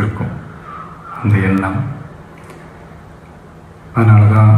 இருக்கும் அந்த எண்ணம். அதனால தான்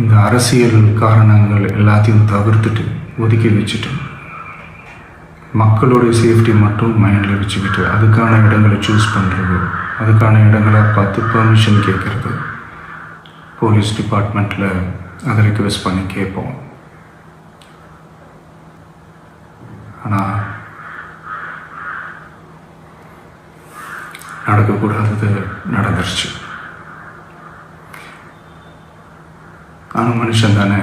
இந்த அரசியல் காரணங்கள் எல்லாத்தையும் தவிர்த்துட்டு ஒதுக்கி வச்சுட்டு மக்களுடைய சேஃப்டி மட்டும் மைண்டில் வச்சுக்கிட்டு அதுக்கான இடங்களை சூஸ் பண்ணுறது அதுக்கான இடங்களை பார்த்து பெர்மிஷன் கேட்குறது. போலீஸ் டிபார்ட்மெண்ட்டில் அதை ரிக்வெஸ்ட் பண்ணி கேட்போம் ஆனால் நடக்கக்கூடாதது நடந்துருச்சு. ஆனால் மனுஷன் தானே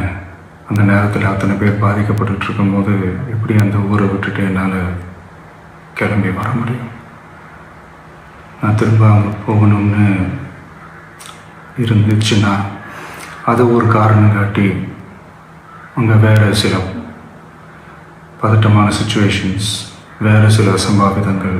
அந்த நேரத்தில் அத்தனை பேர் பாதிக்கப்பட்டுட்டு இருக்கும்போது எப்படி அந்த ஊரை விட்டுட்டு என்னால் கிளம்பி வர முடியும்? நான் திரும்ப அங்கே போகணும்னு இருந்துச்சுன்னா அது ஒரு காரணம் காட்டி அங்கே வேறு சில பதட்டமான சுச்சுவேஷன்ஸ் வேறு சில அசம்பாவிதங்கள்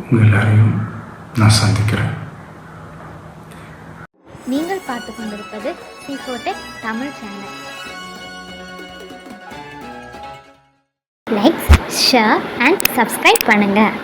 உங்கள் எல்லாரையும் நான் சந்திக்கிறேன். நீங்கள் பார்த்து கொண்டிருப்பது சிஃபோடெக் Tamil channel like share and subscribe பண்ணுங்கள்